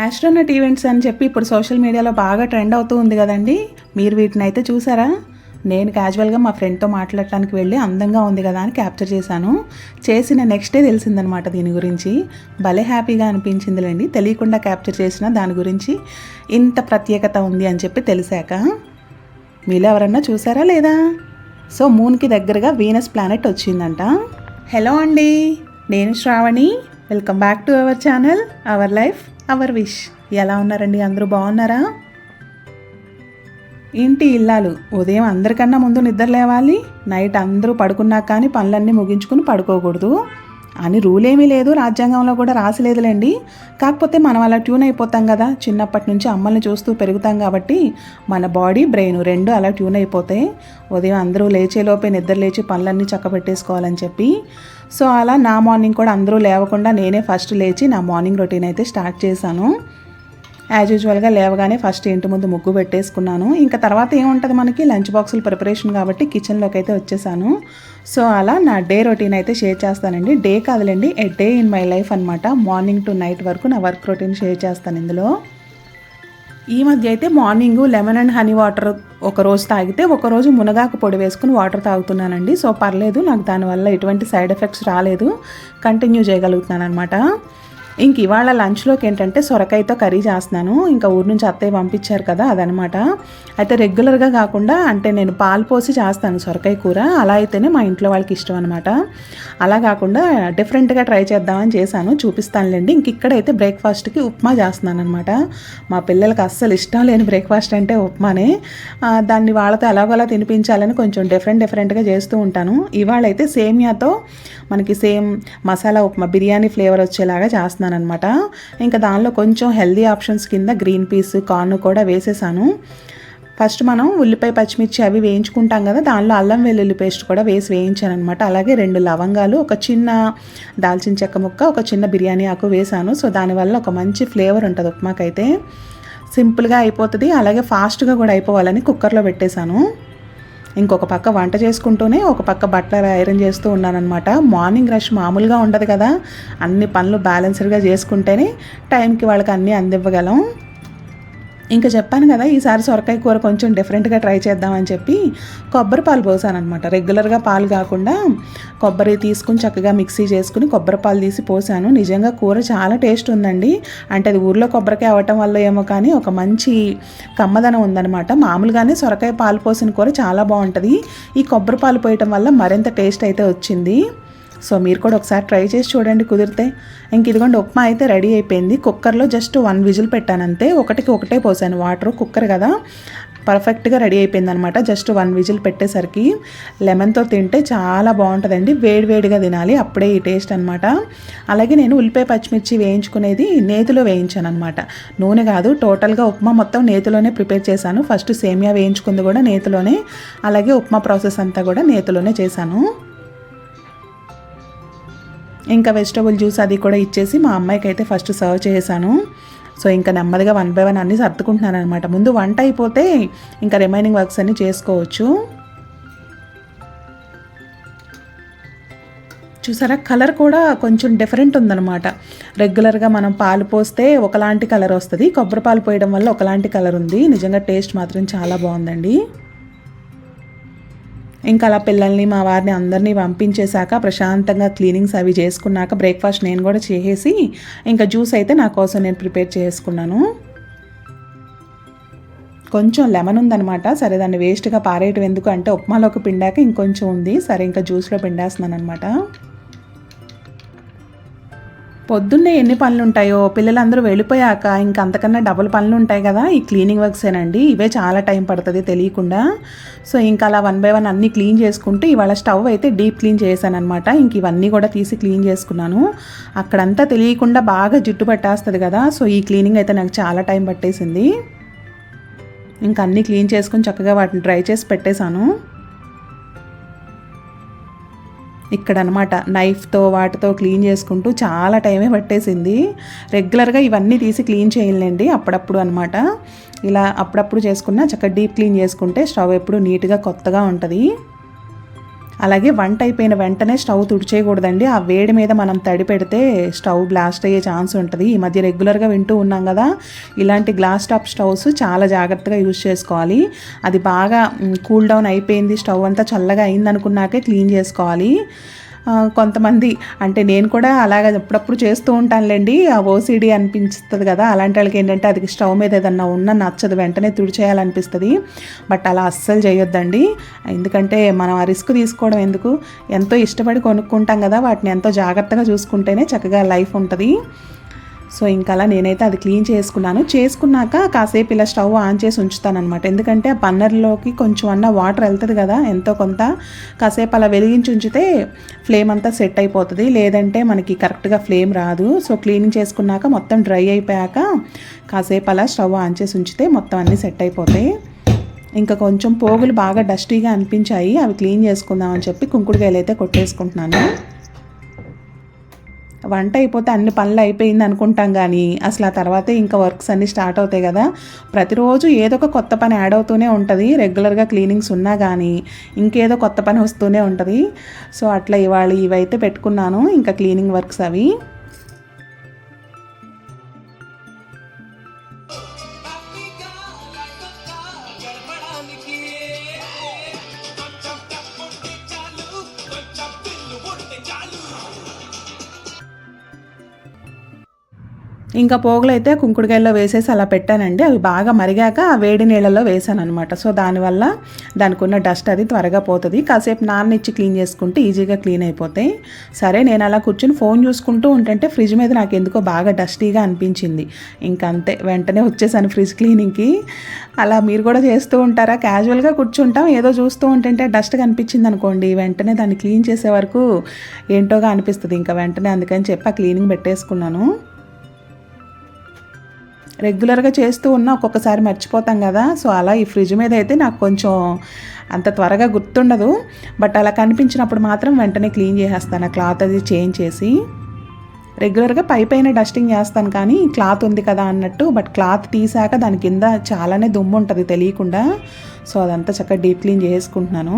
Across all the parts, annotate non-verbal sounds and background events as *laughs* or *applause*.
Astronaut events అని చెప్పి ఇప్పుడు సోషల్ మీడియాలో బాగా ట్రెండ్ అవుతూ ఉంది కదండి. మీరు వీటిని అయితే చూసారా? నేను క్యాజువల్గా మా ఫ్రెండ్తో మాట్లాడటానికి వెళ్ళి అందంగా ఉంది కదా అని క్యాప్చర్ చేశాను. చేసిన నెక్స్ట్ డే తెలిసిందనమాట దీని గురించి. భలే హ్యాపీగా అనిపించిందిలేండి. తెలియకుండా క్యాప్చర్ చేసిన దాని గురించి ఇంత ప్రత్యేకత ఉంది అని చెప్పి తెలిసాక. మీలో ఎవరన్నా చూసారా లేదా? సో మూన్కి దగ్గరగా వీనస్ ప్లానెట్ వచ్చిందంట. హలో అండి నేను Shravani. Welcome back to our channel our life our wish ఎలా ఉన్నారండి? అందరూ బాగున్నారా? ఇంటి ఇల్లాలు? ఉదయం అందరికన్నా ముందు నిద్ర లేవాలి నైట్ అందరూ పడుకున్నా కానీ పనులన్నీ ముగించుకుని పడుకోకూడదు. అని రూల్ ఏమీ లేదు రాజ్యాంగంలో కూడా రాసిలేదులేండి కాకపోతే మనం అలా ట్యూన్ అయిపోతాం కదా. చిన్నప్పటి నుంచి అమ్మల్ని చూస్తూ పెరుగుతాం కాబట్టి మన బాడీ బ్రెయిన్ రెండు అలా ట్యూన్ అయిపోతాయి ఉదయం అందరూ లేచేలోపే నిద్ర లేచి పనులన్నీ చక్కబెట్టేసుకోవాలని చెప్పి. సో అలా నా మార్నింగ్ కూడా అందరూ లేవకుండా నేనే ఫస్ట్ లేచి నా మార్నింగ్ రొటీన్ అయితే స్టార్ట్ చేశాను. యాజ్ యూజువల్గా లేవగానే ఫస్ట్ ఇంటి ముందు ముగ్గు పెట్టేసుకున్నాను. ఇంకా తర్వాత ఏముంటుంది మనకి? లంచ్ బాక్సులు ప్రిపరేషన్ కాబట్టి కిచెన్లోకి అయితే వచ్చేసాను. సో అలా నా డే రొటీన్ అయితే షేర్ చేస్తానండి. డే కాదులేండి a day in my life అనమాట మార్నింగ్ టు నైట్ వరకు నా వర్క్ రొటీన్ షేర్ చేస్తాను ఇందులో. ఈ మధ్య అయితే morning lemon and honey water ఒక రోజు తాగితే ఒకరోజు మునగాకు పొడి వేసుకుని వాటర్ తాగుతున్నానండి. సో పర్లేదు నాకు దానివల్ల ఎటువంటి సైడ్ ఎఫెక్ట్స్ రాలేదు. కంటిన్యూ చేయగలుగుతున్నాను అనమాట ఇంక ఇవాళ లంచ్లోకి ఏంటంటే సొరకాయతో కర్రీ చేస్తున్నాను. ఇంకా ఊరి నుంచి అత్తయ్య పంపించారు కదా అదనమాట. అయితే రెగ్యులర్గా కాకుండా అంటే నేను పాలు పోసి చేస్తాను సొరకాయ కూర. అలా అయితేనే మా ఇంట్లో వాళ్ళకి ఇష్టం అనమాట అలా కాకుండా డిఫరెంట్గా ట్రై చేద్దామని చేశాను. చూపిస్తానులేండి. ఇంక ఇక్కడైతే బ్రేక్ఫాస్ట్కి ఉప్మా చేస్తున్నాను అనమాట మా పిల్లలకి అస్సలు ఇష్టం లేని బ్రేక్ఫాస్ట్ అంటే ఉప్మానే. దాన్ని వాళ్ళతో ఎలాగోలా తినిపించాలని కొంచెం డిఫరెంట్ డిఫరెంట్గా చేస్తూ ఉంటాను. ఇవాళ అయితే సేమియాతో మనకి సేమ్ మసాలా ఉప్మా బిర్యానీ ఫ్లేవర్ వచ్చేలాగా చేస్తున్నాను. అనమాట ఇంకా దానిలో కొంచెం హెల్దీ ఆప్షన్స్ కింద గ్రీన్ పీస్ కార్న్ కూడా వేసేసాను. ఫస్ట్ మనం ఉల్లిపాయ పచ్చిమిర్చి అవి వేయించుకుంటాం కదా దానిలో అల్లం వెల్లుల్లి పేస్ట్ కూడా వేసి వేయించాను అనమాట అలాగే రెండు లవంగాలు ఒక చిన్న దాల్చిన చెక్క ముక్క ఒక చిన్న బిర్యానీ ఆకు వేసాను. సో దానివల్ల ఒక మంచి ఫ్లేవర్ ఉంటుంది ఉప్మాకైతే. సింపుల్గా అయిపోతుంది. అలాగే ఫాస్ట్గా కూడా అయిపోవాలని కుక్కర్లో పెట్టేశాను. ఇంకొక పక్క వంట చేసుకుంటూనే ఒక పక్క బట్టలు ఐరన్ చేస్తూ ఉన్నానమాట మార్నింగ్ రష్ మామూలుగా ఉండదు కదా. అన్ని పనులు బ్యాలెన్స్డ్గా చేసుకుంటేనే టైంకి వాళ్ళకి అన్నీ అందివ్వగలం. ఇంకా చెప్పాను కదా ఈసారి సొరకాయ కూర కొంచెం డిఫరెంట్గా ట్రై చేద్దామని చెప్పి కొబ్బరి పాలు పోసానమాట రెగ్యులర్గా పాలు కాకుండా కొబ్బరి తీసుకుని చక్కగా మిక్సీ చేసుకుని కొబ్బరి పాలు తీసి పోసాను. నిజంగా కూర చాలా టేస్ట్ ఉందండి. అంటే అది ఊర్లో కొబ్బరికాయ అవ్వటం వల్ల ఏమో కానీ ఒక మంచి కమ్మదనం ఉందన్నమాట. మామూలుగానే సొరకాయ పాలు పోసిన కూర చాలా బాగుంటుంది. ఈ కొబ్బరి పాలు పోయటం వల్ల మరింత టేస్ట్ అయితే వచ్చింది. సో మీరు కూడా ఒకసారి ట్రై చేసి చూడండి కుదిరితే. ఇంక ఇదిగోండి ఉప్మా అయితే రెడీ అయిపోయింది. కుక్కర్లో జస్ట్ వన్ విజిల్ పెట్టాను అంతే. ఒకటికి ఒకటే పోసాను. వాటర్ కుక్కర్ కదా. పర్ఫెక్ట్గా రెడీ అయిపోయింది అనమాట జస్ట్ వన్ విజిల్ పెట్టేసరికి. లెమన్తో తింటే చాలా బాగుంటుందండి. వేడివేడిగా తినాలి. అప్పుడే ఈ టేస్ట్ అనమాట. అలాగే నేను ఉల్లిపాయ పచ్చిమిర్చి వేయించుకునేది నేతిలో వేయించాను అనమాట నూనె కాదు టోటల్గా ఉప్మా మొత్తం నేతిలోనే ప్రిపేర్ చేశాను. ఫస్ట్ సేమియా వేయించుకుంది కూడా నేతిలోనే. అలాగే ఉప్మా ప్రాసెస్ అంతా కూడా నేతిలోనే చేశాను. ఇంకా వెజిటబుల్ జ్యూస్ అది కూడా ఇచ్చేసి మా అమ్మాయికి అయితే ఫస్ట్ సర్వ్ చేశాను. సో ఇంకా నెమ్మదిగా వన్ బై వన్ అన్నీ సర్దుకుంటున్నాను అనమాట ముందు వంట అయిపోతే ఇంకా రిమైనింగ్ వర్క్స్ అన్నీ చేసుకోవచ్చు. చూసారా? కలర్ కూడా కొంచెం డిఫరెంట్ ఉందన్నమాట. రెగ్యులర్గా మనం పాలు పోస్తే ఒకలాంటి కలర్ వస్తుంది. కొబ్బరి పాలు పోయడం వల్ల ఒకలాంటి కలర్ ఉంది. నిజంగా టేస్ట్ మాత్రం చాలా బాగుందండి. ఇంకా అలా పిల్లల్ని మా వారిని అందరినీ పంపించేశాక ప్రశాంతంగా క్లీనింగ్స్ అవి చేసుకున్నాక బ్రేక్ఫాస్ట్ నేను కూడా చేసేసి ఇంకా జ్యూస్ అయితే నా కోసం నేను ప్రిపేర్ చేసుకున్నాను. కొంచెం లెమన్ ఉందనమాట సరే దాన్ని వేస్ట్గా పారేయటం ఎందుకు అంటే ఉప్మాలోకి పిండాక ఇంకొంచెం ఉంది. సరే ఇంకా జ్యూస్లో పిండేస్తున్నాను అనమాట పొద్దున్నే ఎన్ని పనులు ఉంటాయో పిల్లలందరూ వెళ్ళిపోయాక ఇంకా అంతకన్నా డబుల్ పనులు ఉంటాయి కదా ఈ క్లీనింగ్ వర్క్సేనండి. ఇవే చాలా టైం పడుతుంది తెలియకుండా. సో ఇంకా అలా వన్ బై వన్ అన్నీ క్లీన్ చేసుకుంటూ ఇవాళ స్టవ్ అయితే డీప్ క్లీన్ చేశాను అనమాట ఇంక ఇవన్నీ కూడా తీసి క్లీన్ చేసుకున్నాను. అక్కడంతా తెలియకుండా బాగా జుట్టు పట్టేస్తుంది కదా సో ఈ క్లీనింగ్ అయితే నాకు చాలా టైం పట్టేసింది. ఇంకా అన్నీ క్లీన్ చేసుకుని చక్కగా వాటిని డ్రై చేసి పెట్టేశాను. ఇక్కడ అనమాట నైఫ్తో వాటితో క్లీన్ చేసుకుంటూ చాలా టైమే పట్టేసింది. రెగ్యులర్గా ఇవన్నీ తీసి క్లీన్ చేయలేండి అప్పుడప్పుడు అనమాట. ఇలా అప్పుడప్పుడు చేసుకున్న చక్కగా డీప్ క్లీన్ చేసుకుంటే స్టవ్ ఎప్పుడు నీట్గా కొత్తగా ఉంటుంది. అలాగే వంట అయిపోయిన వెంటనే స్టవ్ తుడిచేయకూడదండి. ఆ వేడి మీద మనం తడి పెడితే స్టవ్ బ్లాస్ట్ అయ్యే ఛాన్స్ ఉంటుంది. ఈ మధ్య రెగ్యులర్గా వింటూ ఉన్నాం కదా ఇలాంటి గ్లాస్ టాప్ స్టవ్స్ చాలా జాగ్రత్తగా యూజ్ చేసుకోవాలి. అది బాగా కూల్ డౌన్ అయిపోయింది. స్టవ్ అంతా చల్లగా అయింది అనుకున్నాకే క్లీన్ చేసుకోవాలి. కొంతమంది అంటే నేను కూడా అలాగ ఎప్పుడప్పుడు చేస్తూ ఉంటానులేండి. ఆ ఓసిడి అనిపిస్తుంది కదా అలాంటి వాళ్ళకి ఏంటంటే అది స్టవ్ మీద ఏదన్నా ఉన్నా నచ్చదు వెంటనే తుడిచేయాలనిపిస్తుంది. బట్ అలా అస్సలు చేయొద్దండి. ఎందుకంటే మనం ఆ రిస్క్ తీసుకోవడం ఎందుకు? ఎంతో ఇష్టపడి కొనుక్కుంటాం కదా వాటిని ఎంతో జాగ్రత్తగా చూసుకుంటేనే చక్కగా లైఫ్ ఉంటుంది. సో ఇంకా అలా నేనైతే అది క్లీన్ చేసుకున్నాను. చేసుకున్నాక కాసేపు ఇలా స్టవ్ ఆన్ చేసి ఉంచుతాను అనమాట ఎందుకంటే ఆ బన్నర్లోకి కొంచెం అన్న వాటర్ వెళ్తుంది కదా ఎంతో కొంత కాసేపు అలా వెలిగించి ఉంచితే ఫ్లేమ్ అంతా సెట్ అయిపోతుంది. లేదంటే మనకి కరెక్ట్గా ఫ్లేమ్ రాదు. సో క్లీనింగ్ చేసుకున్నాక మొత్తం డ్రై అయిపోయాక కాసేపు అలా స్టవ్ ఆన్ చేసి ఉంచితే మొత్తం అన్నీ సెట్ అయిపోతాయి. ఇంకా కొంచెం పోగులు బాగా డస్టీగా అనిపించాయి. అవి క్లీన్ చేసుకుందామని చెప్పి కుంకుడుకాయలు అయితే కొట్టేసుకుంటున్నాను. వంట అయిపోతే అన్ని పనులు అయిపోయింది అనుకుంటాం కానీ అసలు ఆ తర్వాతే ఇంకా వర్క్స్ అన్నీ స్టార్ట్ అవుతాయి కదా. ప్రతిరోజు ఏదో ఒక కొత్త పని యాడ్ అవుతూనే ఉంటుంది రెగ్యులర్గా క్లీనింగ్స్ ఉన్నా కానీ ఇంకేదో కొత్త పని వస్తూనే ఉంటుంది. సో అట్లా ఇవాళ ఇవైతే పెట్టుకున్నాను ఇంకా క్లీనింగ్ వర్క్స్ అవి. ఇంకా పోగులు అయితే కుంకుడుకాయల్లో వేసేసి అలా పెట్టానండి. అవి బాగా మరిగాక ఆ వేడి నీళ్ళలో వేసాను అనమాట సో దానివల్ల దానికి ఉన్న డస్ట్ అది త్వరగా పోతుంది. కాసేపు నాన్నిచ్చి క్లీన్ చేసుకుంటే ఈజీగా క్లీన్ అయిపోతాయి. సరే నేను అలా కూర్చుని ఫోన్ చూసుకుంటూ ఉంటుంటే ఫ్రిడ్జ్ మీద నాకు ఎందుకో బాగా డస్టీగా అనిపించింది. ఇంకంతే. అంతే వెంటనే వచ్చేసాను ఫ్రిడ్జ్ క్లీనింగ్కి. అలా మీరు కూడా చేస్తూ ఉంటారా? క్యాజువల్గా కూర్చుంటాం. ఏదో చూస్తూ ఉంటుంటే డస్ట్గా అనిపించింది అనుకోండి వెంటనే దాన్ని క్లీన్ చేసే వరకు ఏంటోగా అనిపిస్తుంది. ఇంకా వెంటనే అందుకని చెప్పి ఆ క్లీనింగ్ పెట్టేసుకున్నాను. రెగ్యులర్గా చేస్తూ ఉన్నా ఒక్కొక్కసారి మర్చిపోతాం కదా. సో అలా ఈ ఫ్రిడ్జ్ మీద అయితే నాకు కొంచెం అంత త్వరగా గుర్తుండదు. బట్ అలా కనిపించినప్పుడు మాత్రం వెంటనే క్లీన్ చేసేస్తాను. ఆ క్లాత్ అది చేంజ్ చేసి రెగ్యులర్గా పై పైన డస్టింగ్ చేస్తాను కానీ క్లాత్ ఉంది కదా అన్నట్టు. బట్ క్లాత్ తీసాక దాని కింద చాలానే దుమ్ము ఉంటుంది తెలియకుండా. సో అదంతా చక్కగా డీప్ క్లీన్ చేసుకుంటున్నాను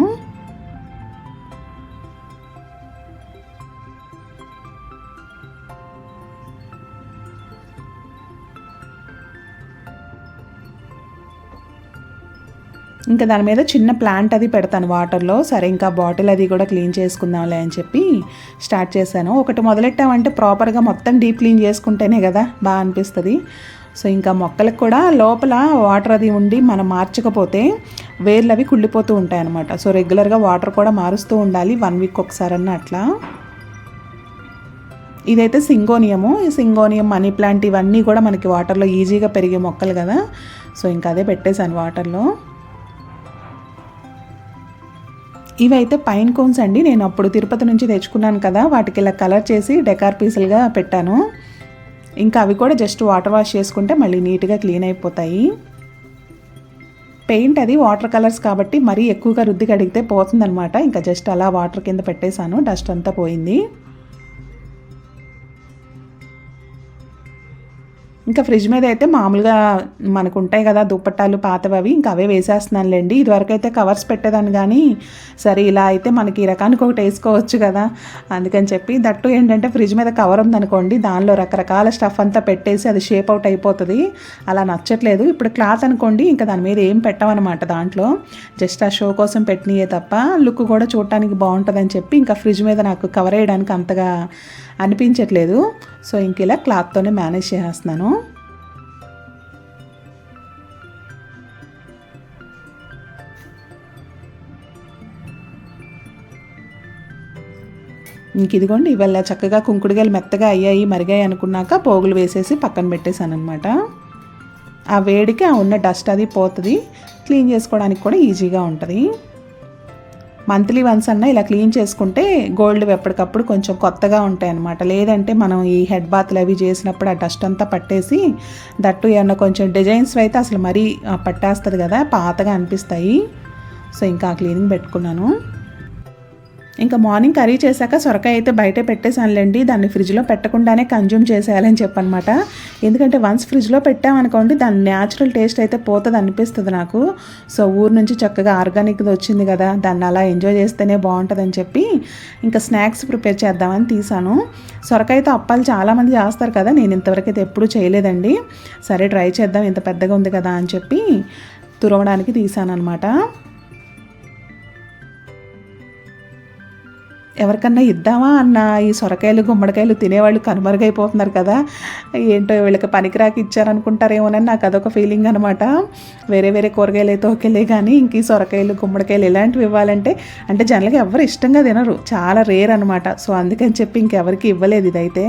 ఇంకా దాని మీద చిన్న ప్లాంట్ అది పెడతాను వాటర్లో. సరే ఇంకా బాటిల్ అది కూడా క్లీన్ చేసుకుందాంలే అని చెప్పి స్టార్ట్ చేశాను. ఒకటి మొదలెట్టామంటే ప్రాపర్గా మొత్తం డీప్ క్లీన్ చేసుకుంటేనే కదా బాగా అనిపిస్తుంది. సో ఇంకా మొక్కలకు కూడా లోపల వాటర్ అది ఉండి మనం మార్చకపోతే వేర్లు అవి కుళ్ళిపోతూ ఉంటాయి అనమాట సో రెగ్యులర్గా వాటర్ కూడా మారుస్తూ ఉండాలి వన్ వీక్ ఒకసారి అన్న అట్లా. ఇదైతే సింగోనియము. ఈ సింగోనియం మనీ ప్లాంట్ ఇవన్నీ కూడా మనకి వాటర్లో ఈజీగా పెరిగే మొక్కలు కదా. సో ఇంకా అదే పెట్టేశాను వాటర్లో. ఇవైతే పైన్ కోన్స్ అండి. నేను అప్పుడు తిరుపతి నుంచి తెచ్చుకున్నాను కదా వాటికి ఇలా కలర్ చేసి డెకార్ పీసులుగా పెట్టాను. ఇంకా అవి కూడా జస్ట్ వాటర్ వాష్ చేసుకుంటే మళ్ళీ నీట్గా క్లీన్ అయిపోతాయి. పెయింట్ అది వాటర్ కలర్స్ కాబట్టి మరీ ఎక్కువగా రుద్ది కడిగితే పోతుందనమాట ఇంకా జస్ట్ అలా వాటర్ కింద పెట్టేశాను. డస్ట్ అంతా పోయింది. ఇంకా ఫ్రిడ్జ్ మీద అయితే మామూలుగా మనకు ఉంటాయి కదా దుప్పట్టాలు పాతవి అవి. ఇంకా అవే వేసేస్తున్నానులేండి. ఇదివరకు అయితే కవర్స్ పెట్టేదాన్ని కానీ సరే ఇలా అయితే మనకి ఈ రకానికి ఒకటి వేసుకోవచ్చు కదా. అందుకని చెప్పి దట్టు ఏంటంటే ఫ్రిడ్జ్ మీద కవర్ ఉందనుకోండి దానిలో రకరకాల స్టఫ్ అంతా పెట్టేసి అది షేప్ అవుట్ అయిపోతుంది. అలా నచ్చట్లేదు. ఇప్పుడు క్లాత్ అనుకోండి ఇంకా దాని మీద ఏం పెట్టమన్నమాట దాంట్లో. జస్ట్ ఆ షో కోసం పెట్టినయే తప్ప లుక్ కూడా చూడటానికి బాగుంటుందని చెప్పి ఇంకా ఫ్రిడ్జ్ మీద నాకు కవర్ వేయడానికి అంతగా అనిపించట్లేదు. సో ఇంక ఇలా క్లాత్తోనే మేనేజ్ చేసేస్తున్నాను. ఇంక ఇదిగోండి ఇవాళ చక్కగా కుంకుడుగాయలు మెత్తగా అయ్యాయి మరిగాయి అనుకున్నాక పోగులు వేసేసి పక్కన పెట్టేశాను అనమాట ఆ వేడికి ఆ ఉన్న డస్ట్ అది పోతుంది. క్లీన్ చేసుకోవడానికి కూడా ఈజీగా ఉంటుంది. మంత్లీ వన్స్ అన్న ఇలా క్లీన్ చేసుకుంటే గోల్డ్ ఎప్పటికప్పుడు కొంచెం కొత్తగా ఉంటాయి అన్నమాట లేదంటే మనం ఈ హెడ్ బాత్లు అవి చేసినప్పుడు ఆ డస్ట్ అంతా పట్టేసి దట్టు ఏమన్నా కొంచెం డిజైన్స్ అయితే అసలు మరీ పట్టేస్తుంది కదా పాతగా అనిపిస్తాయి. సో ఇంకా ఆ క్లీనింగ్ పెట్టుకున్నాను. ఇంకా మార్నింగ్ కర్రీ చేశాక సొరకాయ అయితే బయట పెట్టేసానులేండి దాన్ని ఫ్రిడ్జ్లో పెట్టకుండానే కన్జ్యూమ్ చేసేయాలని చెప్పనమాట ఎందుకంటే వన్స్ ఫ్రిడ్జ్లో పెట్టామనుకోండి దాని న్యాచురల్ టేస్ట్ అయితే పోతుంది అనిపిస్తుంది నాకు. సో ఊరు నుంచి చక్కగా ఆర్గానిక్ది వచ్చింది కదా దాన్ని అలా ఎంజాయ్ చేస్తేనే బాగుంటుందని చెప్పి ఇంకా స్నాక్స్ ప్రిపేర్ చేద్దామని తీసాను. సొరకాయతో అప్పాలు చాలామంది చేస్తారు కదా నేను ఇంతవరకు అయితే ఎప్పుడూ చేయలేదండి. సరే ట్రై చేద్దాం ఇంత పెద్దగా ఉంది కదా అని చెప్పి తురవడానికి తీసాను అనమాట ఎవరికన్నా ఇద్దామా అన్న ఈ సొరకాయలు గుమ్మడికాయలు తినేవాళ్ళు కనుమరుగైపోతున్నారు కదా. ఏంటో వీళ్ళకి పనికిరాకి ఇచ్చారనుకుంటారేమోనని నాకు అదొక ఫీలింగ్ అనమాట వేరే వేరే కూరగాయలు అయితే ఒకేలే కానీ ఇంక ఈ సొరకాయలు గుమ్మడికాయలు ఇలాంటివి ఇవ్వాలంటే అంటే జనరల్గా ఎవరు ఇష్టంగా తినరు. చాలా రేర్ అనమాట సో అందుకని చెప్పి ఇంకెవరికి ఇవ్వలేదు ఇదైతే.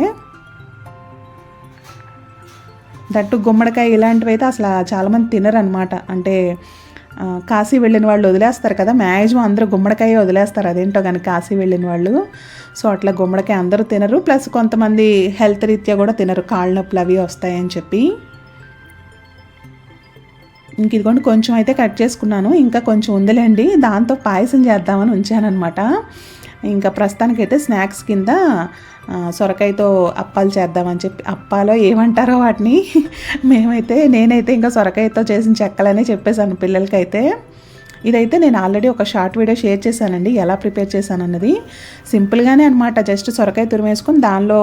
దట్టు గుమ్మడికాయ ఇలాంటివి అయితే అసలు చాలామంది తినరు అనమాట అంటే కాశీ వెళ్ళిన వాళ్ళు వదిలేస్తారు కదా. మ్యాక్సిమం అందరూ గుమ్మడికాయ వదిలేస్తారు. అదేంటో కానీ కాశీ వెళ్ళిన వాళ్ళు. సో అట్లా గుమ్మడికాయ అందరూ తినరు. ప్లస్ కొంతమంది హెల్త్ రీత్యా కూడా తినరు. కాళ్ళ నొప్పులు అవి వస్తాయని చెప్పి. ఇంక ఇదిగోండి కొంచెం అయితే కట్ చేసుకున్నాను. ఇంకా కొంచెం ఉందిలేండి. దాంతో పాయసం చేద్దామని ఉంచానమాట ఇంకా ప్రస్తుతానికైతే స్నాక్స్ కింద సొరకాయతో అప్పాలు చేద్దామని చెప్పి అప్పాలో ఏమంటారో వాటిని *laughs* మేమైతే నేనైతే ఇంకా సొరకాయతో చేసిన చెక్కలనే చెప్పేశాను పిల్లలకైతే. ఇదైతే నేను ఆల్రెడీ ఒక షార్ట్ వీడియో షేర్ చేశానండి. ఎలా ప్రిపేర్ చేశాను అన్నది సింపుల్గానే అనమాట జస్ట్ సొరకాయ తురిమేసుకుని దానిలో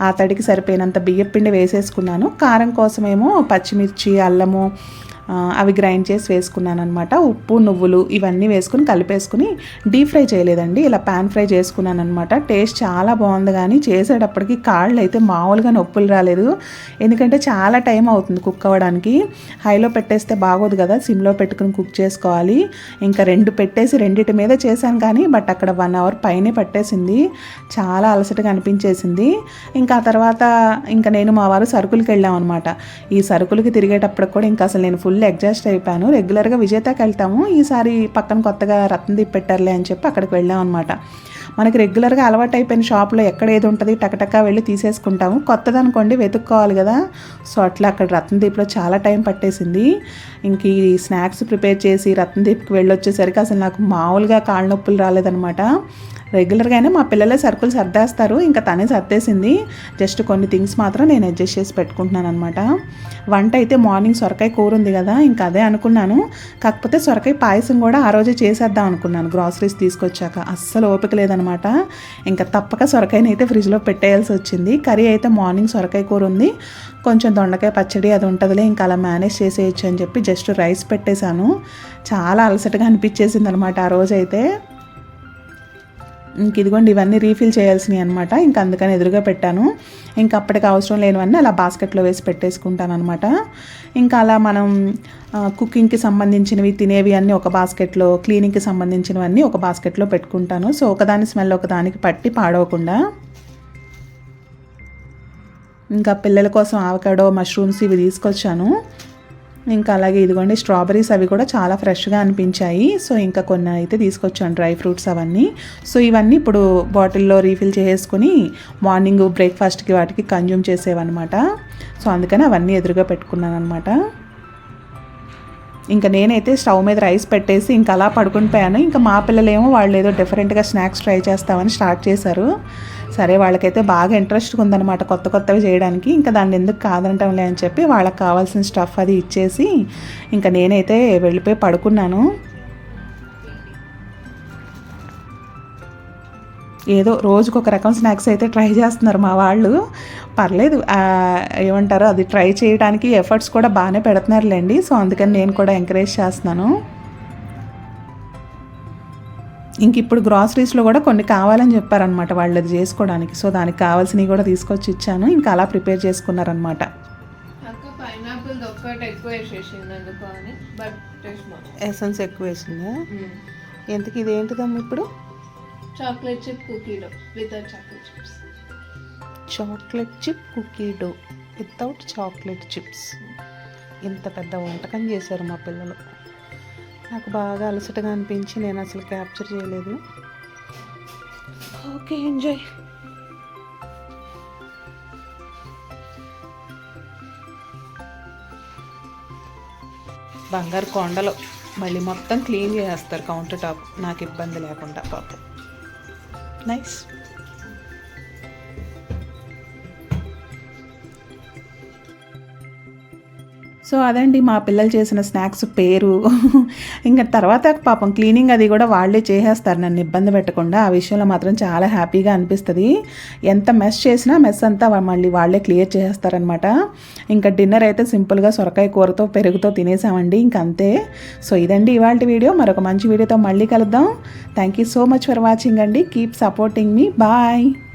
ఆ తడికి సరిపోయినంత బియ్యం పిండి వేసేసుకున్నాను. కారం కోసమేమో పచ్చిమిర్చి అల్లము అవి గ్రైండ్ చేసి వేసుకున్నాను అనమాట ఉప్పు నువ్వులు ఇవన్నీ వేసుకుని కలిపేసుకుని డీప్ ఫ్రై చేయలేదండి. ఇలా పాన్ ఫ్రై చేసుకున్నాను అనమాట టేస్ట్ చాలా బాగుంది కానీ చేసేటప్పటికి కాళ్ళు అయితే మామూలుగా నొప్పులు రాలేదు. ఎందుకంటే చాలా టైం అవుతుంది కుక్ అవ్వడానికి. హైలో పెట్టేస్తే బాగోదు కదా సిమ్లో పెట్టుకుని కుక్ చేసుకోవాలి. ఇంకా రెండు పెట్టేసి రెండిటి మీద చేశాను కానీ బట్ అక్కడ వన్ అవర్ పైనే పట్టేసింది. చాలా అలసటగా అనిపించేసింది. ఇంకా ఆ తర్వాత ఇంకా నేను మా వారు సరుకులకి వెళ్ళాం అనమాట ఈ సరుకులకి తిరిగేటప్పుడు కూడా ఇంకా అసలు నేను ఫుల్ అడ్జస్ట్ అయిపోయాను. రెగ్యులర్గా విజేతకి వెళ్తాము. ఈసారి పక్కన కొత్తగా రత్నదీప్ పెట్టారులే అని చెప్పి అక్కడికి వెళ్ళాం అనమాట మనకి రెగ్యులర్గా అలవాటు అయిపోయిన షాప్లో ఎక్కడ ఏది ఉంటుంది టకటకా వెళ్ళి తీసేసుకుంటాము. కొత్తదనుకోండి వెతుక్కోవాలి కదా. సో అట్లా అక్కడ రత్నదీప్లో చాలా టైం పట్టేసింది. ఇంక ఈ స్నాక్స్ ప్రిపేర్ చేసి రత్నదీప్కి వెళ్ళొచ్చేసరికి అసలు నాకు మామూలుగా కాళ్ళ నొప్పులు రాలేదనమాట రెగ్యులర్గానే మా పిల్లలే సరుకులు సర్దేస్తారు. ఇంకా తనే సర్దేసింది. జస్ట్ కొన్ని థింగ్స్ మాత్రం నేను అడ్జస్ట్ చేసి పెట్టుకుంటున్నాను అనమాట వంట అయితే మార్నింగ్ సొరకాయ కూర ఉంది కదా ఇంకా అదే అనుకున్నాను. కాకపోతే సొరకాయ పాయసం కూడా ఆ రోజే చేసేద్దాం అనుకున్నాను. గ్రాసరీస్ తీసుకొచ్చాక అస్సలు ఓపిక లేదనమాట ఇంకా తప్పక సొరకాయని అయితే ఫ్రిడ్జ్లో పెట్టేయాల్సి వచ్చింది. కర్రీ అయితే మార్నింగ్ సొరకాయ కూర ఉంది. కొంచెం దొండకాయ పచ్చడి అది ఉంటుందిలే ఇంకా అలా మేనేజ్ చేసేయచ్చు అని చెప్పి జస్ట్ రైస్ పెట్టేశాను. చాలా అలసటగా అనిపించేసింది అనమాట ఆ రోజైతే. ఇంక ఇదిగోండి ఇవన్నీ రీఫిల్ చేయాల్సినవి అనమాట ఇంకా అందుకని ఎదురుగా పెట్టాను. ఇంకా అప్పటికి అవసరం లేనివన్నీ అలా బాస్కెట్లో వేసి పెట్టేసుకుంటాను అనమాట ఇంకా అలా మనం కుకింగ్కి సంబంధించినవి తినేవి అన్నీ ఒక బాస్కెట్లో క్లీనింగ్కి సంబంధించినవన్నీ ఒక బాస్కెట్లో పెట్టుకుంటాను. సో ఒకదాని స్మెల్ ఒకదానికి పట్టి పాడవకుండా. ఇంకా పిల్లల కోసం ఆవకాడో మష్రూమ్స్ ఇవి తీసుకొచ్చాను. ఇంకా అలాగే ఇదిగోండి స్ట్రాబెరీస్ అవి కూడా చాలా ఫ్రెష్గా అనిపించాయి. సో ఇంకా కొన్ని అయితే తీసుకొచ్చాను డ్రై ఫ్రూట్స్ అవన్నీ. సో ఇవన్నీ ఇప్పుడు బాటిల్లో రీఫిల్ చేసుకుని మార్నింగ్ బ్రేక్ఫాస్ట్కి వాటికి కన్జ్యూమ్ చేసేవన్నమాట. సో అందుకని అవన్నీ ఎదురుగా పెట్టుకున్నాను అనమాట ఇంకా నేనైతే స్టవ్ మీద రైస్ పెట్టేసి ఇంకా అలా పడుకుని పోయాను. ఇంకా మా పిల్లలేమో వాళ్ళు ఏదో డిఫరెంట్గా స్నాక్స్ ట్రై చేస్తామని స్టార్ట్ చేశారు. సరే వాళ్ళకైతే బాగా ఇంట్రెస్ట్గా ఉందన్నమాట కొత్త కొత్తవి చేయడానికి. ఇంకా దాన్ని ఎందుకు కాదంటాంలే అని చెప్పి వాళ్ళకి కావాల్సిన స్టఫ్ అది ఇచ్చేసి ఇంకా నేనైతే వెళ్ళిపోయి పడుకున్నాను. ఏదో రోజుకు ఒక రకం స్నాక్స్ అయితే ట్రై చేస్తున్నారు మా వాళ్ళు. పర్లేదు ఏమంటారు అది ట్రై చేయడానికి ఎఫర్ట్స్ కూడా బాగానే పెడుతున్నారులేండి. సో అందుకని నేను కూడా ఎంకరేజ్ చేస్తున్నాను. ఇంక ఇప్పుడు గ్రాసరీస్లో కూడా కొన్ని కావాలని చెప్పారనమాట వాళ్ళు అది చేసుకోవడానికి. సో దానికి కావాల్సినవి కూడా తీసుకొచ్చి ఇచ్చాను. ఇంకా అలా ప్రిపేర్ చేసుకున్నారనమాట ఎందుకు ఎసెన్స్ ఎక్కువ వేసిందా? ఎంతకి ఇది ఏంటిదమ్మా ఇప్పుడు? Chocolate chip కుకీలో without chocolate chips chocolate chip cookie dough without chocolate chips ఇంత పెద్ద వంటకం చేశారు మా పిల్లలు. నాకు బాగా అలసటగా అనిపించి నేను అసలు క్యాప్చర్ చేయలేదు. Okay enjoy. బంగారు కొండలు మళ్ళీ మొత్తం క్లీన్ చేసేస్తారు కౌంటర్ టాప్. నాకు ఇబ్బంది లేకుండా పాపం. నైస్. సో అదండి మా పిల్లలు చేసిన స్నాక్స్ పేరు. ఇంకా తర్వాత పాపం క్లీనింగ్ అది కూడా వాళ్ళే చేసేస్తారు. నన్ను ఇబ్బంది పెట్టకుండా ఆ విషయంలో మాత్రం చాలా హ్యాపీగా అనిపిస్తుంది. ఎంత మెస్ చేసినా మెస్ అంతా మళ్ళీ వాళ్ళే క్లియర్ చేసేస్తారనమాట ఇంకా డిన్నర్ అయితే సింపుల్గా సొరకాయ కూరతో పెరుగుతో తినేసామండి. ఇంక అంతే. సో ఇదండి ఇవాళ వీడియో. మరొక మంచి వీడియోతో మళ్ళీ కలుద్దాం. Thank you so much for watching అండి. కీప్ సపోర్టింగ్ మీ బాయ్